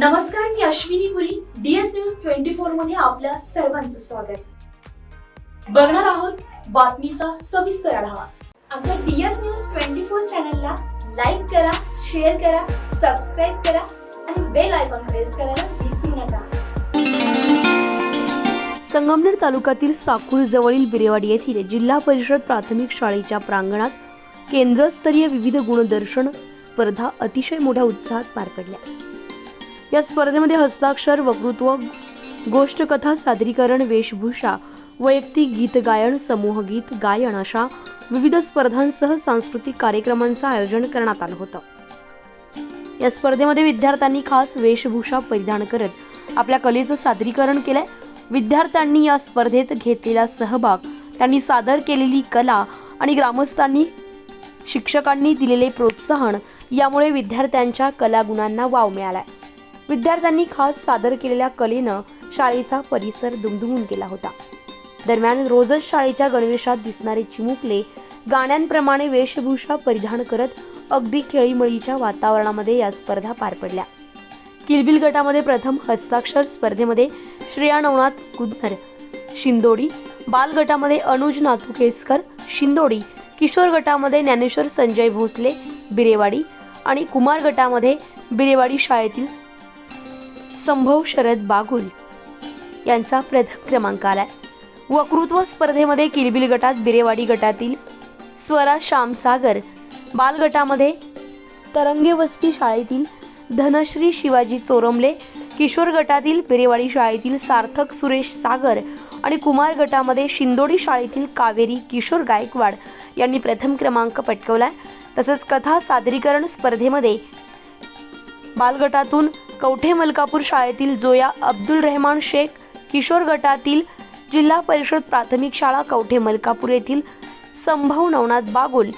नमस्कार मी Ashwini Puri DS news twenty फोरमध्ये आपल्या सर्वांचं स्वागत. बघणार आहोत बातमीचा सविस्तर आढावा. आमच्या डीएस न्यूज ट्वेंटी फोर चॅनलला लाईक करा शेअर करा सबस्क्राईब करा आणि बेल आयकॉन प्रेस करायला विसरू नका. संगमनेर तालुक्यातील साकूर जवळील बिरेवाडी येथील जिल्हा परिषद प्राथमिक शाळेच्या प्रांगणात केंद्रस्तरीय विविध गुणदर्शन स्पर्धा अतिशय मोठ्या उत्साहात पार पडल्या. या स्पर्धेमध्ये हस्ताक्षर वक्तृत्व गोष्टकथा सादरीकरण वेशभूषा वैयक्तिक गीत गायन समूह गीत गायन अशा विविध स्पर्धांसह सांस्कृतिक कार्यक्रमांचं आयोजन करण्यात आलं होतं. या स्पर्धेमध्ये विद्यार्थ्यांनी खास वेशभूषा परिधान करत आपल्या कलेचं सादरीकरण केलंय. विद्यार्थ्यांनी या स्पर्धेत घेतलेला सहभाग त्यांनी सादर केलेली कला आणि ग्रामस्थांनी शिक्षकांनी दिलेले प्रोत्साहन यामुळे विद्यार्थ्यांच्या कलागुणांना वाव मिळालाय. विद्यार्थ्यांनी खास सादर केलेल्या कलेनं शाळेचा परिसर दुमदुमून केला होता. दरम्यान रोजच शाळेच्या गणवेशात दिसणारे चिमुकले गाण्यांप्रमाणे वेशभूषा परिधान करत अगदी खेळीमळीच्या वातावरणामध्ये या स्पर्धा पार पडल्या. किलबिल गटामध्ये प्रथम हस्ताक्षर स्पर्धेमध्ये श्रेया नवनाथ कुदनर शिंदोडी बाल गटामध्ये अनुज नाथू केसकर शिंदोडी किशोर गटामध्ये ज्ञानेश्वर संजय भोसले बिरेवाडी आणि कुमार गटामध्ये बिरेवाडी शाळेतील संभव शरद बागुल यांचा प्रथम क्रमांक आलाय. वक्तृत्व स्पर्धेमध्ये किलबिल गटात बिरेवाडी गटातील स्वरा श्यामसागर बालगटामध्ये तरंगेवस्ती तरंगे वस्ती शाळेतील धनश्री शिवाजी चोरमले किशोर गटातील बिरेवाडी शाळेतील सार्थक सुरेश सागर आणि कुमार गटामध्ये शिंदोडी शाळेतील कावेरी किशोर गायकवाड यांनी प्रथम क्रमांक पटकवलाय. तसंच कथा सादरीकरण स्पर्धेमध्ये बालगटातून कवठे मलकापूर शाळेतील जोया अब्दुल रहमान शेख किशोर गटातील जिल्हा परिषद प्राथमिक शाळा कवठे मलकापूर येथील संभव नवनाथ बागुल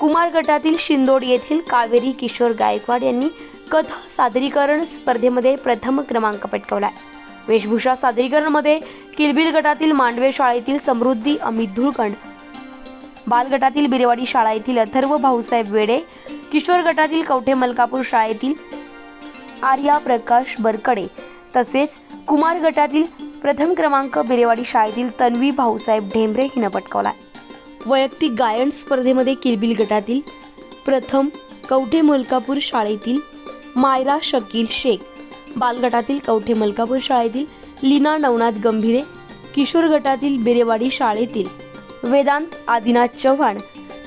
कुमार गटातील शिंदोड येथील कावेरी किशोर गायकवाड यांनी कथा सादरीकरण स्पर्धेमध्ये प्रथम क्रमांक पटकावला वेशभूषा सादरीकरणमध्ये किलबिल गटातील मांडवे शाळेतील समृद्धी अमित धुळकंड बालगटातील बिरेवाडी शाळा येथील अथर्व भाऊसाहेब वेडे किशोर गटातील कवठे मलकापूर शाळेतील आर्या प्रकाश बरकडे तसेच कुमार गटातील प्रथम क्रमांक बिरेवाडी शाळेतील तन्वी भाऊसाहेब ढेंबरे हिनं पटकावला वैयक्तिक गायन स्पर्धेमध्ये किलबिल गटातील प्रथम कवठे मलकापूर शाळेतील मायरा शकील शेख बालगटातील कवठे मलकापूर शाळेतील लीना नवनाथ गंभीरे किशोर गटातील बिरेवाडी शाळेतील वेदांत आदिनाथ चव्हाण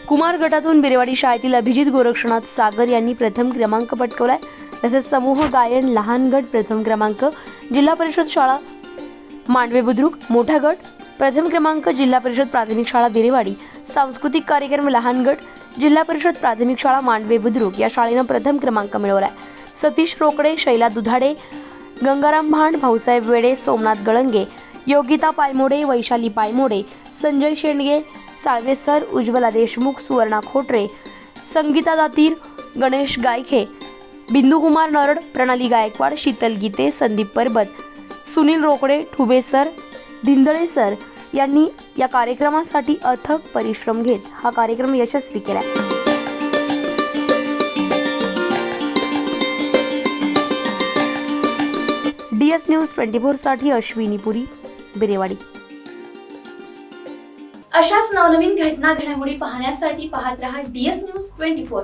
कुमार गटातून बिरेवाडी शाळेतील अभिजित गोरक्षनाथ सागर यांनी प्रथम क्रमांक पटकवलाय. तसेच समूह गायन लहान गट प्रथम क्रमांक जिल्हा परिषद शाळा मांडवे बुद्रुक मोठा गट प्रथम क्रमांक जिल्हा परिषद प्राथमिक शाळा बिरेवाडी सांस्कृतिक कार्यक्रम लहान गट जिल्हा परिषद प्राथमिक शाळा मांडवे बुद्रुक या शाळेनं प्रथम क्रमांक मिळवलाय. सतीश रोकडे शैला दुधाडे गंगाराम भांड भाऊसाहेब वेडे सोमनाथ गळंगे योगिता पायमोडे वैशाली पायमोडे संजय शेंडगे साळवेसर उज्ज्वला देशमुख सुवर्णा खोटरे संगीता दातीर गणेश गायखे बिंदुकुमार नरड प्रणाली गायकवाड शीतल गीते संदीप परबत सुनील रोकडे ठुबे सर धिंदळे सर यांनी या कार्यक्रमासाठी अथक परिश्रम घेत हा कार्यक्रम यशस्वी केला. डी एस न्यूज ट्वेंटी फोरसाठी अश्विनी पुरी बिरेवाडी. अशाच नवनवीन घटना घडामोडी पाहण्यासाठी पाहत रहा डीएस न्यूज ट्वेंटी फोर.